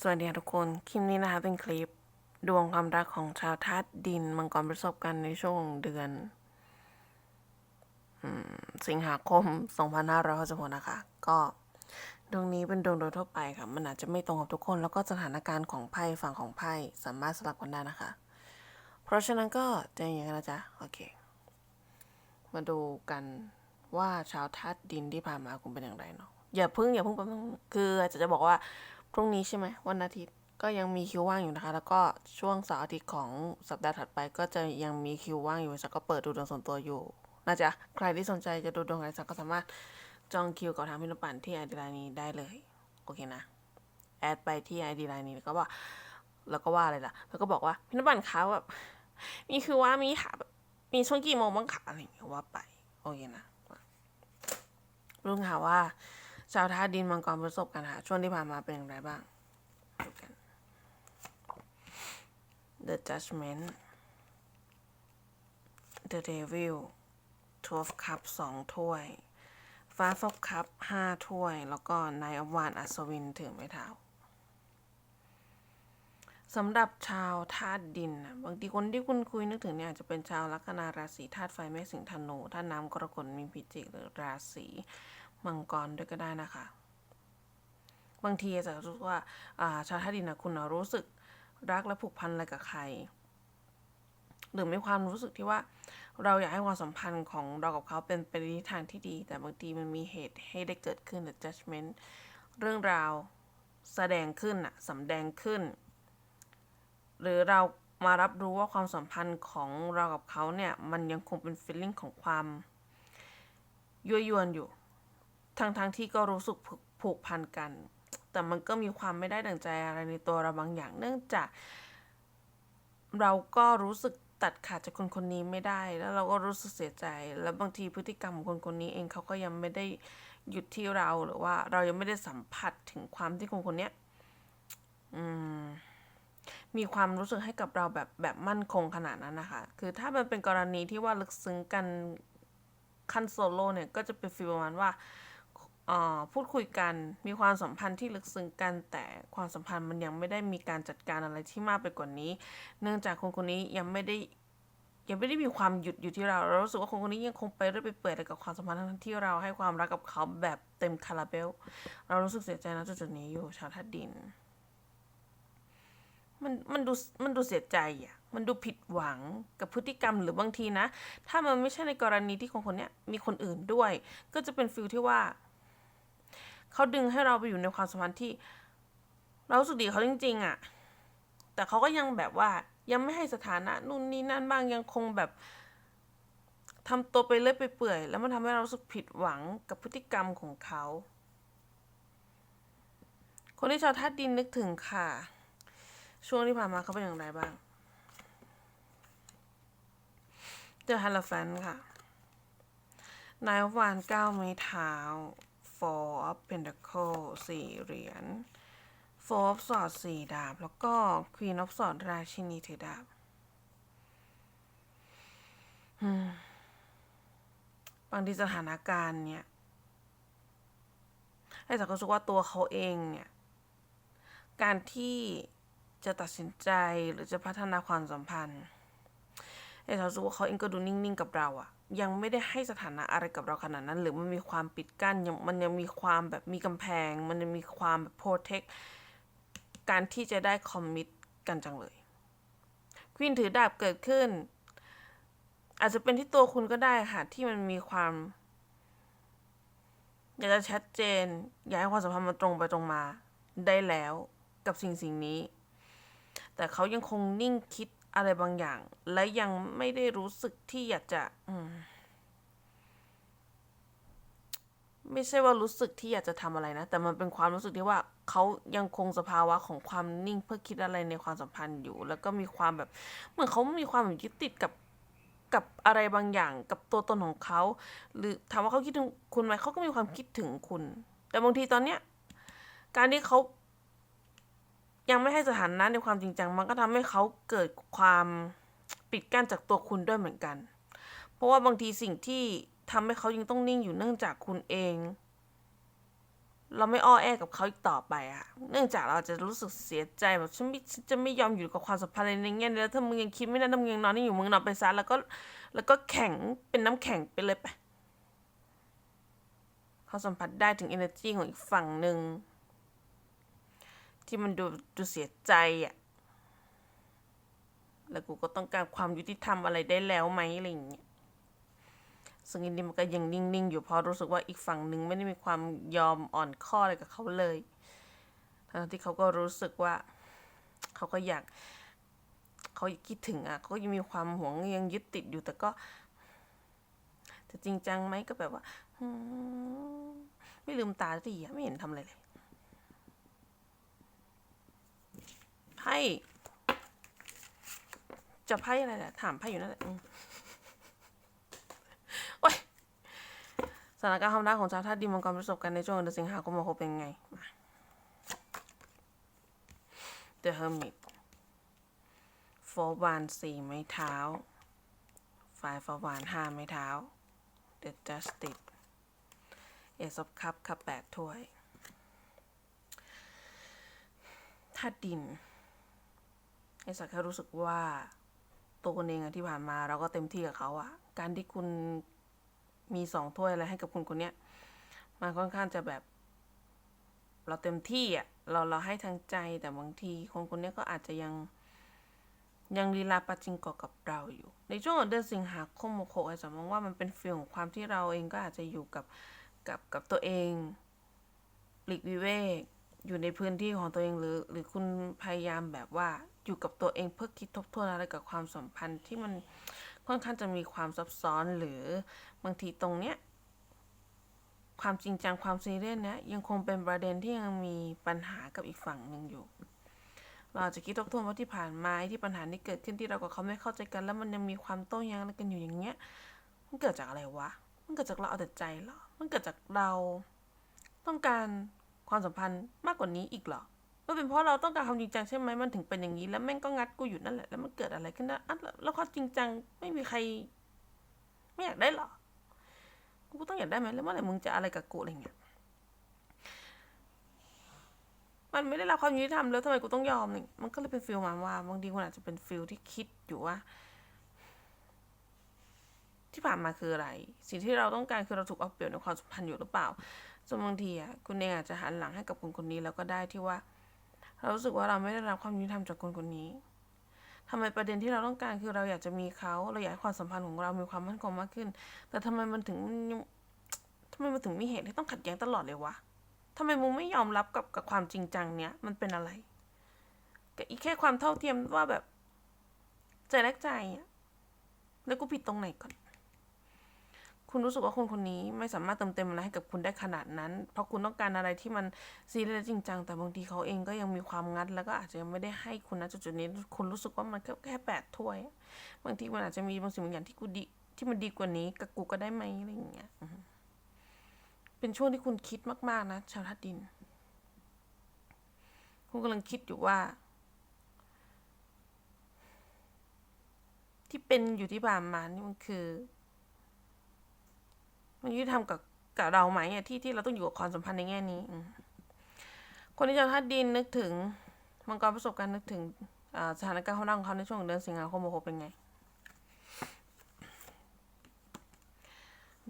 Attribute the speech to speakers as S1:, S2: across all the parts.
S1: สวัสดีทุกคน คลิปนี้นะคะเป็นคลิป ดวงความรักของชาวธาตุดินมังกรประสบกันในช่วงเดือนอสิงหาคม 2566นะคะ ก็ดวงนี้เป็นดวงโดยทั่วไปค่ะ มันอาจจะไม่ตรงกับทุกคน แล้วก็สถานการณ์ของไพ่ฝั่งของไพ่สามารถสลับกันได้นะคะ เพราะฉะนั้นก็ใจเย็นๆนะจ๊ะ โอเค มาดูกันว่าชาวธาตุดินที่ผ่านมาคุณเป็นอย่างไรเนาะ อย่าเพิ่งอย่าเพิ่งไปบนึงคืออาจจะบอกว่า พรุ่งนี้ใช่ไหมวันอาทิตย์ก็ยังมีคิวว่างอยู่นะคะ แล้วก็ช่วงเสาร์อาทิตย์ของสัปดาห์ถัดไป ก็จะยังมีคิวว่างอยู่ฉันก็เปิดดูดวงส่วนตัวอยู่นะจ๊ะใครที่สนใจจะดูดวงอะไรสักก็สามารถจองคิวกับทางพินปั่นที่ไอดีไลน์นี้ได้เลยโอเคนะแอดไปที่ไอดีไลน์นี้แล้วก็ว่าแล้วก็ว่าอะไรล่ะ แล้วก็บอกว่าพินปั่นคะแบบมีคือว่ามีค่ะมีช่วงกี่โมงบ้างคะอะไรอย่างเงี้ยว่าไปโอเคนะรู้ค่ะว่า ชาวท่าตุดินมังกรประสบกันค่ะช่วงที่ผ่านมาเป็นอย่างไรบ้างดูกัน The Judgment The Devil Twelve Cup สองถ้วย Five of Cup ห้าถ้วย แล้วก็ Nine of Wands อัศวินถือไม้เท้าสำหรับชาวธาตุดินนะบางทีคนที่คุณคุยนึกถึงเนี่ยอาจจะเป็นชาวลัคนาราศีธาตุไฟแม่สิงห์ธนูธาตุน้ำกรกฎมีพิจิกหรือราศี มังกรด้วยก็ได้นะคะ บางทีอาจจะรู้สึกว่าชาวธาตุดินนะคุณนะรู้สึกรักและผูกพันอะไรกับใคร หรือมีความรู้สึกที่ว่าเราอยากให้ความสัมพันธ์ของเรากับเขาเป็นไปในทิศทางที่ดี แต่บางทีมันมีเหตุให้ได้เกิดขึ้น the judgment เรื่องราวแสดงขึ้นอะสำแดงขึ้น หรือเรามารับรู้ว่าความสัมพันธ์ของเรากับเขาเนี่ย มันยังคงเป็น feeling ของความยั่วยวนอยู่ ทั้งๆทที่ก็รู้สึกผูกพันกัน แต่มันก็มีความไม่ได้ดั่งใจอะไรในตัวเราบางอย่าง เนื่องจาก เราก็รู้สึกตัดขาดจากคนคนนี้ไม่ได้ แล้วเราก็รู้สึกเสียใจ แล้วบางทีพฤติกรรมของคนคนนี้เองเขาก็ยังไม่ได้หยุดที่เราหรือว่าเรายังไม่ได้สัมผัสถึงความที่คนคนนี้มีความรู้สึกให้กับเราแบบแบบมั่นคงขนาดนั้นนะคะ คือถ้ามันเป็นกรณีที่ว่าลึกซึ้งกันขั้นโซโล่เนี่ยก็จะเป็นฟีลประมาณว่า พูดคุยกันมีความสัมพันธ์ที่ลึกซึ้งกัน แต่ความสัมพันธ์มันยังไม่ได้มีการจัดการอะไรที่มากไปกว่านี้ เนื่องจากคนคนนี้ยังไม่ได้ยังไม่ได้มีความหยุดอยู่ที่เราเรารู้สึกว่าคนคนนี้ยังคงไปเรื่อยไปเปื่อยกับความสัมพันธ์ทั้งที่เราให้ความรักกับเขาแบบเต็มคาราเบล เรารู้สึกเสียใจนะจุดๆนี้อยู่ชาวธาตุดิน มันมันดูมันดูเสียใจอะ มันดูผิดหวังกับพฤติกรรมหรือบางทีนะ ถ้ามันไม่ใช่ในกรณีที่คนคนนี้มีคนอื่นด้วย ก็จะเป็นฟิลที่ว่า เขาดึงให้เราไปอยู่ในความสัมพันธ์ที่ เราสึกดีเขาจริง ๆอะ แต่เขาก็ยังแบบว่ายังไม่ให้สถานะนู่นนี่นั่นบ้างยังคงแบบทำตัวไปเรื่อยไปเปื่อย แล้วมันทำให้เรารู้สึกผิดหวังกับพฤติกรรมของเขา คนที่ชาวธาตุดินนึกถึงค่ะ ช่วงที่ผ่านมาเขาเป็นอย่างไรบ้าง The Hierophant ค่ะนายวันก้าวไม้เท้า Four of Pentacle สี่เหรียญ Four of Swords สี่ดาบ แล้วก็ Queen of Swords ราชินีถือดาบบางทีสถานการณ์เนี่ยให้สักรู้สึกว่าตัวเขาเองเนี่ย การที่จะตัดสินใจหรือจะพัฒนาความสัมพันธ์แต่เรารู้ว่าเขาเองก็ดูนิ่งๆกับเราอะ ยังไม่ได้ให้สถานะอะไรกับเราขนาดนั้น หรือมันมีความปิดกั้นยังมันยังมีความแบบมีกำแพง มันยังมีความแบบ protect การที่จะได้คอมมิตกันจังเลยควีนถือดาบเกิดขึ้น อาจจะเป็นที่ตัวคุณก็ได้ค่ะ ที่มันมีความ อยากจะชัดเจน อยากให้ความสัมพันธ์มันตรงไปตรงมา ได้แล้วกับสิ่งสิ่งนี้ แต่เขายังคงนิ่งคิด อะไรบางอย่าง และยังไม่ได้รู้สึกที่อยากจะอืมไม่ใช่ว่ารู้สึกที่อยากจะทำอะไรนะ แต่มันเป็นความรู้สึกที่ว่าเขายังคงสภาวะของความนิ่งเพื่อคิดอะไรในความสัมพันธ์อยู่ แล้วก็มีความแบบเหมือนเขามีความแบบยึดติดกับกับอะไรบางอย่าง กับตัวตนของเขา หรือถามว่าเขาคิดถึงคุณไหมเขาก็มีความคิดถึงคุณ แต่บางทีตอนเนี้ย การที่เขา ยังไม่ให้สถานะในความจริงจัง มันก็ทำให้เขาเกิดความปิดกั้นจากตัวคุณด้วยเหมือนกัน เพราะว่าบางทีสิ่งที่ทำให้เขายังต้องนิ่งอยู่เนื่องจากคุณเอง เราไม่อ้อแอกับเขาอีกต่อไปอะเนื่องจากเราจะรู้สึกเสียใจแบบฉันไม่จะไม่ยอมอยู่กับความสัมพันธ์ในเงี้ยแล้วถ้ามึงยังคิดไม่ได้ถ้ามึงยังนอนนี่อยู่มึงนอนไปซะแล้วก็ แล้วก็แข็งเป็นน้ำแข็งไปเลยไปเขาสัมผัสได้ถึง energy ของอีกฝั่งหนึ่ง ที่มันดูดูเสียใจอะแล้วกูก็ต้องการความยุติธรรมอะไรได้แล้วไหมอะไรอย่างเงี้ยซึ่งอินดี้มันก็ยังนิ่งๆอยู่เพราะรู้สึกว่าอีกฝั่งหนึ่งไม่ได้มีความยอมอ่อนข้ออะไรกับเขาเลยทั้งที่เขาก็รู้สึกว่า เขาก็อยาก เขาคิดถึงอะเขาก็ยังมีความหวงยังยึดติดอยู่แต่ก็จะจริงจังไหมก็แบบว่าไม่ลืมตาสักทีไม่เห็นทำอะไรเลย พ่ จะไพ่อะไรแหละถามไพ่อยู่นั่นแหละอืมโอ๊ยสถานการณ์ความรักของชาวธาตุดินมังกรประสบการณ์ในช่วงเดือนสิงหาคมหกเป็นไง The Hermit โฟบานสี่ไม้เท้าไฟฟบานห้าไม้เท้า The Justice เอซอบคัพคัพแปดถ้วยธาตุดิน ไอสักแค่รู้สึกว่าตัวคนเองอะที่ผ่านมาเราก็เต็มที่กับเขาอะการที่คุณมีสองถ้วยอะไรให้กับคุณคนเนี้ยมันค่อนข้างจะแบบ เราเต็มที่อะเราเราให้ทางใจแต่บางทีคนคนเนี้ยก็อาจจะยังยังลีลาปาจิงกะกับเราอยู่ ในช่วงของเดือนสิงหาคมโมโคไอจะมองว่ามันเป็นฟีลของความที่เราเองก็อาจจะอยู่กับกับกับตัวเอง ปลีกวิเวก อยู่ในพื้นที่ของตัวเองหรือ หรือคุณพยายามแบบว่าอยู่กับตัวเองเพื่อคิดทบทวนอะไรกับความสัมพันธ์ที่มันค่อนข้างจะมีความซับซ้อนหรือบางทีตรงเนี้ยความจริงจังความซีเรียสเนี้ยยังคงเป็นประเด็นที่ยังมีปัญหากับอีกฝั่งหนึ่งอยู่ เราจะคิดทบทวนว่าที่ผ่านมาที่ปัญหาที่เกิดขึ้นที่เรากับเขาไม่เข้าใจกัน แล้วมันยังมีความโต้แย้งกันอยู่อย่างเงี้ย มันเกิดจากอะไรวะ มันเกิดจากเราเอาแต่ใจหรอ มันเกิดจากเราต้องการ ความสัมพันธ์มากกว่านี้อีกเหรอมันเป็นเพราะเราต้องการความจริงจังใช่ไหมมันถึงเป็นอย่างนี้ แล้วแม่งก็งัดกูอยู่นั่นแหละ แล้วมันเกิดอะไรขึ้นนะอะแล้วความจริงจังไม่มีใคร ไม่อยากได้เหรอ กูต้องอยากได้ไหมแล้วเมื่อไหร่มึงจะอะไรกับกูอะไรเงี้ย มันไม่ได้รับความยุติธรรมแล้วทำไมกูต้องยอมนี่มันก็เลยเป็นฟิลมาว่าบางทีคุณอาจจะเป็นฟิลที่คิดอยู่ว่า ที่ผ่านมาคืออะไร สิ่งที่เราต้องการคือเราถูกเอาเปรียบในความสัมพันธ์อยู่หรือเปล่า จนบางทีอะคุณเองอาจจะหันหลังให้กับคนคนนี้แล้วก็ได้ที่ว่า เรารู้สึกว่าเราไม่ได้รับความยุติธรรมจากคนคนนี้ทำไมประเด็นที่เราต้องการคือเราอยากจะมีเขาเราอยากให้ความสัมพันธ์ของเรามีความมั่นคงมากขึ้น แต่ทำไมมันถึงทำไมมันถึงมีเหตุที่ต้องขัดแย้งตลอดเลยวะทำไมมึงไม่ยอมรับกับกับความจริงจังเนี้ยมันเป็นอะไรกับอีกแค่ความเท่าเทียมว่าแบบใจแลกใจอะแล้วกูผิดตรงไหนก่อน คุณรู้สึกว่าคนคนนี้ไม่สามารถเติมเต็มอะไรให้กับคุณได้ขนาดนั้น เพราะคุณต้องการอะไรที่มันซีเรียสจริงจังแต่บางทีเขาเองก็ยังมีความงัด แล้วก็อาจจะยังไม่ได้ให้คุณนะจุดๆนี้คุณรู้สึกว่ามันแค่แค่แปดถ้วย บางทีมันอาจจะมีบางสิ่งบางอย่างที่กูดีที่มันดีกว่านี้กับกูก็ได้ไหมอะไรอย่างเงี้ยเป็นช่วงที่คุณคิดมาก ๆ นะ ชาวทัดดิน คุณกำลังคิดอยู่ว่า ที่เป็นอยู่ที่ผ่านมานี่มันคือ มันยุติธรรมกับกับเราไหมอะที่ที่เราต้องอยู่กับความสัมพันธ์ในแง่นี้ คนที่จะทัดดินนึกถึงมังกรประสบการณ์นึกถึงสถานการณ์ของเขาในช่วงเดือนสิงหาคมโอ้โหเป็นไง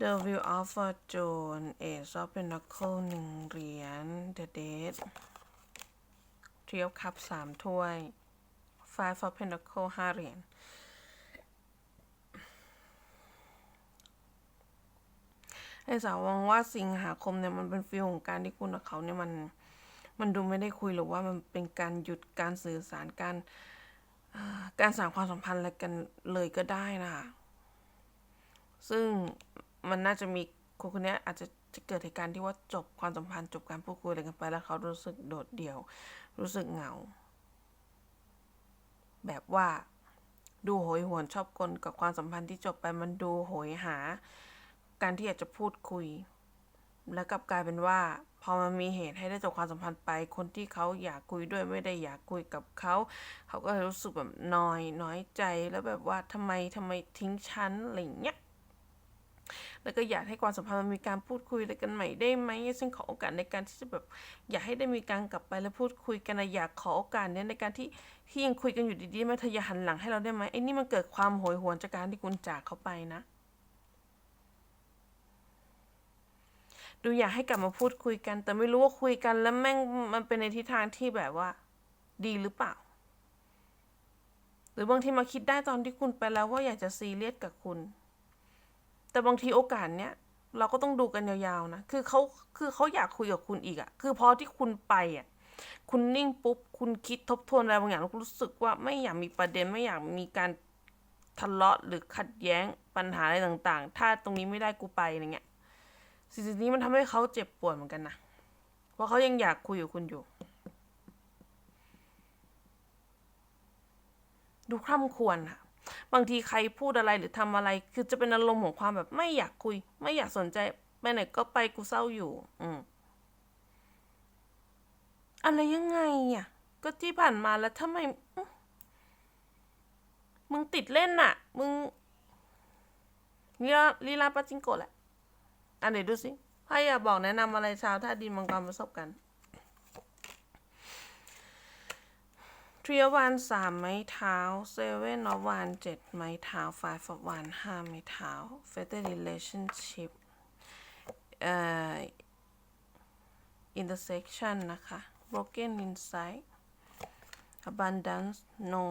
S1: The Wheel of Fortune Ace of Pentacle หนึ่งเหรียญ The Death Three of Cups สามถ้วย Five of Pentacle ห้าเหรียญ ไอ้สาวมองว่าสิงหาคมเนี่ยมันเป็นฟีลของการที่คุณกับเขาเนี่ยมันมันดูไม่ได้คุยหรือว่ามันเป็นการหยุดการสื่อสารการการสร้างความสัมพันธ์อะไรกันเลยก็ได้นะคะซึ่งมันน่าจะมีคนคนเนี้ยอาจจะจะเกิดเหตุการณ์ที่ว่าจบความสัมพันธ์จบการพูดคุยอะไรกันไปแล้วเขารู้สึกโดดเดี่ยว รู้สึกเหงา แบบว่าดูโหยหวนชอบกลกับความสัมพันธ์ที่จบไปมันดูโหยหา การที่อยากจะพูดคุย แล้วกลับกลายเป็นว่า พอมันมีเหตุให้ได้จบความสัมพันธ์ไป คนที่เขาอยากคุยด้วยไม่ได้อยากคุยกับเขา เขาก็รู้สึกแบบน้อยน้อยใจแล้วแบบว่าทำไมทำไมทิ้งฉันอะไรเงี้ยแล้วก็อยากให้ความสัมพันธ์มันมีการพูดคุยอะไรกันใหม่ได้ไหมซึ่งขอโอกาสในการที่จะแบบ อยากให้ได้มีการกลับไปแล้วพูดคุยกันนะอยากขอโอกาสเนี้ยในการที่ที่ยังคุยกันอยู่ดีๆไมเธออย่าหันหลังให้เราได้ไหมไอ้นี่มันเกิดความโหยหวนจากการที่คุณจากเขาไปนะ ดูอยากให้กลับมาพูดคุยกัน แต่ไม่รู้ว่าคุยกันแล้วแม่งมันเป็นในทิศทางที่แบบว่า ดีหรือเปล่า หรือบางทีมาคิดได้ตอนที่คุณไปแล้วว่าอยากจะซีเรียสกับคุณ แต่บางทีโอกาสเนี้ยเราก็ต้องดูกันยาวๆนะ คือเขาคือเขาอยากคุยกับคุณอีกอะคือพอที่คุณไปอะคุณนิ่งปุ๊บ คุณคิดทบทวนอะไรบางอย่างแล้วคุณรู้สึกว่าไม่อยากมีประเด็นไม่อยากมีการทะเลาะหรือขัดแย้งปัญหาอะไรต่างๆ ถ้าตรงนี้ไม่ได้กูไปอะไรเงี้ย สิ่งนี้มันทำให้เขาเจ็บปวดเหมือนกันนะเพราะเขายังอยากคุยกับคุณอยู่ ดูคร่ำควรค่ะบางทีใครพูดอะไรหรือทำอะไร คือจะเป็นอารมณ์ของความแบบไม่อยากคุย ไม่อยากสนใจไปไหนก็ไปกูเศร้าอยู่ อืมอะไรยังไงอะ ก็ที่ผ่านมาแล้วทำไม มึงติดเล่นน่ะ มึงลีลาลีลาปาจิงโกะแหละ อันไหนดูสิไพ่อยากบอกแนะนำอะไรชาวท่าดินมังกรประสบกันทรีวันสามไม้เท้าเซเว่นอวันเจ็ดไม้เท้าไฟฟ์วันห้าไม้เท้าเฟเตอร์ relationship เอ่อ intersection นนะคะ broken insight abundance no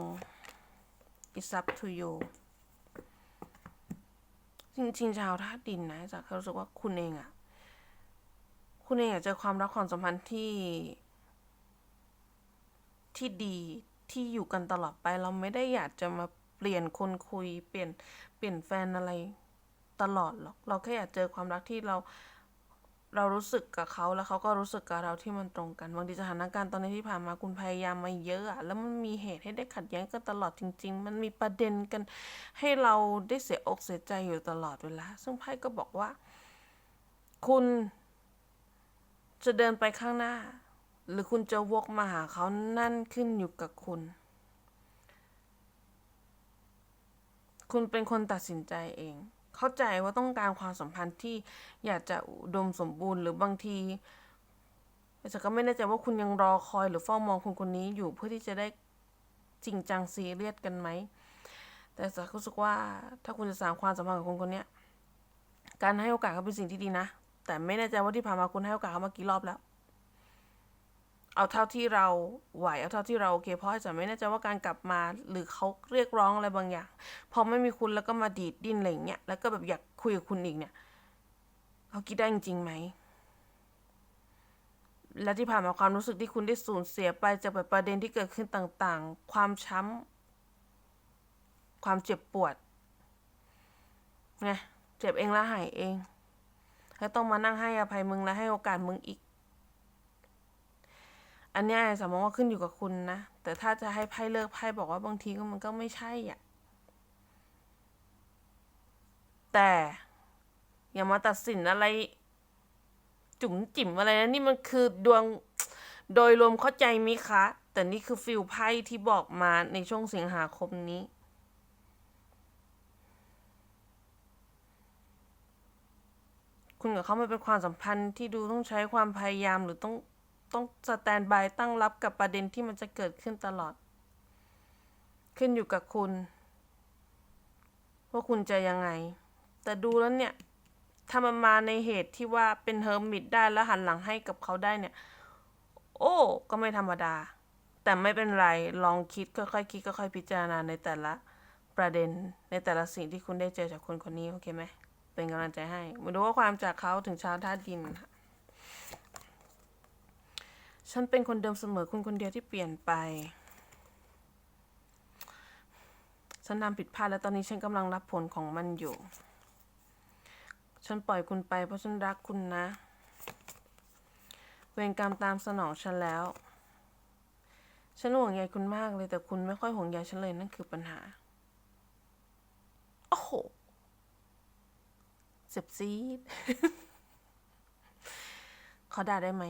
S1: it's up to you จริงๆชาวธาตุดินนะจากรู้สึกว่าคุณเองอะคุณเองอยากเจอความรักความสัมพันธ์ที่ ที่ดีที่อยู่กันตลอดไป เราไม่ได้อยากจะมาเปลี่ยนคนคุย เปลี่ยนเปลี่ยนแฟนอะไรตลอดหรอก เราแค่อยากเจอความรักที่เรา เรารู้สึกกับเขาแล้วเขาก็รู้สึกกับเราที่มันตรงกันบางทีสถานการณ์ตอนนี้ที่ผ่านมาคุณพยายามมาเยอะอะแล้วมันมีเหตุให้ได้ขัดแย้งกันตลอดจริง ๆ มันมีประเด็นกันให้เราได้เสียอกเสียใจอยู่ตลอดเวลาซึ่งไพ่ก็บอกว่า คุณจะเดินไปข้างหน้า หรือคุณจะวกมาหาเขานั่นขึ้นอยู่กับคุณ คุณเป็นคนตัดสินใจเอง เข้าใจว่าต้องการความสัมพันธ์ที่อยากจะอุดมสมบูรณ์หรือบางทีแต่ก็ไม่แน่ใจว่าคุณยังรอคอยหรือเฝ้ามองคนคนนี้อยู่เพื่อที่จะได้จริงจังซีเรียสกันไหม แต่จะรู้สึกว่าถ้าคุณจะสร้างความสัมพันธ์กับคนคนนี้การให้โอกาสเขาเป็นสิ่งที่ดีนะ แต่ไม่แน่ใจว่าที่ผ่านมาคุณให้โอกาสเขามากี่รอบแล้ว เอาเท่าที่เราไหวเอาเท่าที่เราโอเคเพราะอาจจะไม่แน่ใจว่าการกลับมาหรือเขาเรียกร้องอะไรบางอย่าง พอไม่มีคุณแล้วก็มาดีดดิ้นอะไรเงี้ยแล้วก็แบบอยากคุยกับคุณอีกเนี่ยเขาคิดได้จริงๆไหมและที่ผ่านมาความรู้สึกที่คุณได้สูญเสียไปจากแบบประเด็นที่เกิดขึ้นต่างๆ ความช้ำความเจ็บปวดไงเจ็บเองแล้วหายเองแล้วต้องมานั่งให้อภัยมึงและให้โอกาสมึงอีก อันเนี้ยสมมติว่าขึ้นอยู่กับคุณนะ แต่ถ้าจะให้ไพ่เลิกไพ่บอกว่าบางทีก็มันก็ไม่ใช่อะ แต่อย่ามาตัดสินอะไร จุ๋มจิ๋มอะไรนะนี่มันคือดวงโดยรวมเข้าใจมิคะ แต่นี่คือฟิลไพ่ที่บอกมาในช่วงสิงหาคมนี้คุณกับเขามันเป็นความสัมพันธ์ที่ดูต้องใช้ความพยายามหรือต้อง ต้องสแตนบายตั้งรับกับประเด็นที่มันจะเกิดขึ้นตลอด ขึ้นอยู่กับคุณ ว่าคุณจะยังไง แต่ดูแล้วเนี่ย ถ้ามันมาในเหตุที่ว่าเป็นเฮอร์มิตได้แล้วหันหลังให้กับเขาได้เนี่ย โอ้ ก็ไม่ธรรมดา แต่ไม่เป็นไร ลองคิดค่อยๆคิดค่อยๆพิจารณาในแต่ละประเด็นในแต่ละสิ่งที่คุณได้เจอจากคนคนนี้โอเคไหมเป็นกำลังใจให้มาดูว่าความจากเขาถึงชาวธาดินค่ะ ฉันเป็นคนเดิมเสมอคุณคนเดียวที่เปลี่ยนไป ฉันทำผิดพลาดแล้วตอนนี้ฉันกำลังรับผลของมันอยู่ ฉันปล่อยคุณไปเพราะฉันรักคุณนะ เวรกรรมตามสนองฉันแล้ว ฉันห่วงใยคุณมากเลยแต่คุณไม่ค่อยห่วงใยฉันเลยนั่นคือปัญหา โอ้โหเจ็บซีดขอด่าได้ไหม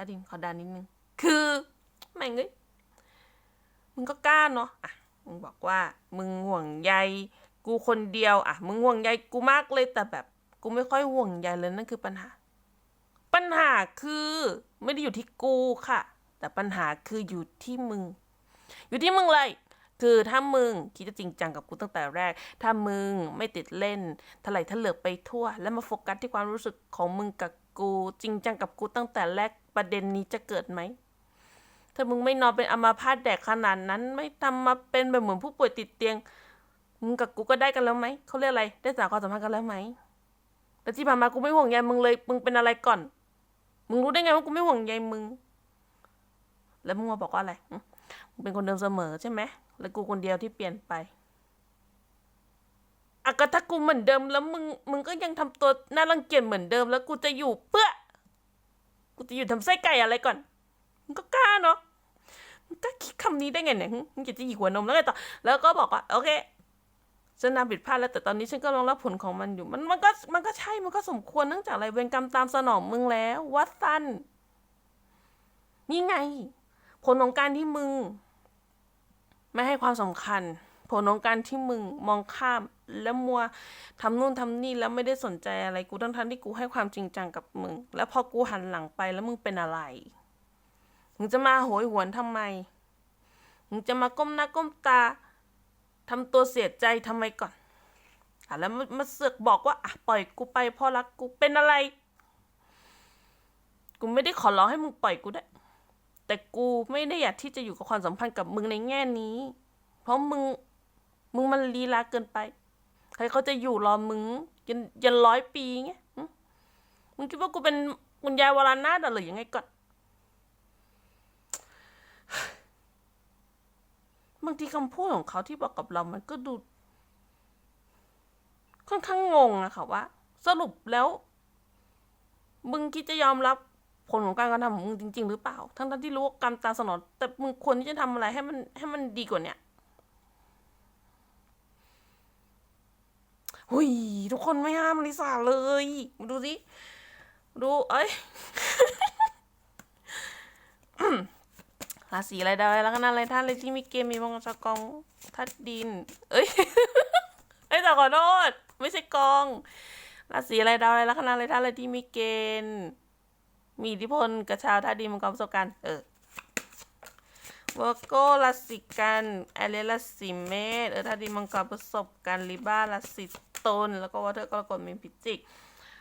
S1: ถ้าดินขอด่านิดนึง คือแม่งเอ้ยมึงก็กล้าเนาะอะมึงบอกว่า มึงห่วงใยกูคนเดียว อะ มึงห่วงใยกูมากเลยแต่แบบ กูไม่ค่อยห่วงใยเลยนั่นคือปัญหา ปัญหาคือไม่ได้อยู่ที่กูค่ะ แต่ปัญหาคืออยู่ที่มึง อยู่ที่มึงเลยคือถ้ามึงคิดจะจริงจังกับกูตั้งแต่แรก ถ้ามึงไม่ติดเล่นทะไหลทะเลือกไปทั่ว แล้วมาโฟกัสที่ความรู้สึกของมึงกับ กู จริงจังกับกูตั้งแต่แรกประเด็นนี้จะเกิดไหมถ้ามึงไม่นอนเป็นอัมาพาตแดกขนาดนั้น ไม่ทำมาเป็นแบบเหมือนผู้ป่วยติดเตียงมึงกับกูก็ได้กันแล้วไหมเขาเรียกอะไร ได้สารความสัมพันธ์กันแล้วไหมแต่ที่ผ่านมากูไม่ห่วงใยมึงเลย มึงเป็นอะไรก่อน มึงรู้ได้ไงว่ากูไม่ห่วงใยมึง แล้วมึงมาบอกว่าอะไรมึงเป็นคนเดิมเสมอใช่ไหมแล้วกูคนเดียวที่เปลี่ยนไป อะก็ถ้ากูเหมือนเดิมแล้วมึงมึงก็ยังทำตัวน่ารังเกียจเหมือนเดิมแล้วกูจะอยู่เพื่อ กูจะอยู่ทำไส้ไก่อะไรก่อน มึงก็กล้าเนาะมึงกล้าคิดคำนี้ได้ไงเนี่ยมึงอยากจะหยิกหัวนมแล้วไงต่อ แล้วก็บอกว่าโอเคฉันทำผิดพลาดแล้วแต่ตอนนี้ฉันก็รองรับผลของมันอยู่ มันมันก็มันก็ใช่มันก็สมควรเนื่องจากอะไรเวรกรรมตามสนองมึงแล้ววัดสันนี่ไง ผลของการที่มึง ไม่ให้ความสำคัญ ผลของการที่มึงมองข้าม แล้วมัวทำนู่นทำนี่แล้วไม่ได้สนใจอะไรกูทั้งทันที่กูให้ความจริงจังกับมึง แล้วพอกูหันหลังไปแล้วมึงเป็นอะไรมึงจะมาโหยหวนทำไมมึงจะมาก้มหน้าก้มตาทำตัวเสียใจทำไมก่อนอะแล้วมาเสือกบอกว่าอะปล่อยกูไปพ่อรักกูเป็นอะไร กูไม่ได้ขอร้องให้มึงปล่อยกูได้แต่กูไม่ได้อยากที่จะอยู่กับความสัมพันธ์กับมึงในแง่นี้ เพราะมึง มึงมันลีลาเกินไป ใครเขาจะอยู่รอมึงยันยันร้อยปีเงี้ยมึงคิดว่ากูเป็นคุณยายวรานาถหรือยังไงก่อนบางทีคำพูดของเขาที่บอกกับเรามันก็ดู ค่อนข้างงงอะค่ะว่า สรุปแล้ว มึงคิดจะยอมรับผลของการกระทำของมึงจริง ๆ หรือเปล่า ทั้งๆที่รู้ว่ากรรมตามสนองแต่มึงควรที่จะทำอะไรให้มันให้มันดีกว่าเนี้ย หุยทุกคนไม่ห้ามลิซ่าเลยมาดูสิดูเอ้ยราศีอะไรดาวอะไรแล้วกันอะไรท่านอะไรที่มีเกมมีมังกรกองทัดดิน เอ้ยเอ้ยแต่ขอโทษไม่ใช่กองราศีอะไรดาวอะไรแล้วกันอะไรท่านอะไรที่มีเกณฑ์มีอิทธิพลกับชาวท่าดินมังกรประสบการณ์เออวอโกราศีกันแอเรราศีเมษเออท่าดินมังกรประสบการณ์ลิบ้าราศี ตุลแล้วก็วอเตอร์กรกฎมีพิจิก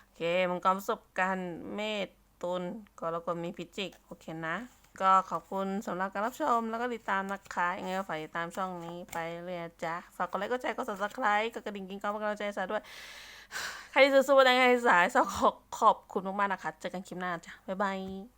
S1: โอเคมังกรประสบการณ์เมษตุลกรกฎมีพิจิกโอเคนะ ก็ขอบคุณสำหรับการรับชมแล้วก็ติดตามนะคะยังไงก็ฝากติดตามช่องนี้ไปเรื่อยจ้ะฝากกดไลค์กดแชร์กด subscribe กดกระดิ่งกิ้งก้องเป็นกำลังใจสาด้วยใครที่ซื้อสู้แดงให้สายสาวขอขอบคุณมากๆนะคะเจอกันคลิปหน้าจ้ะบ๊ายบาย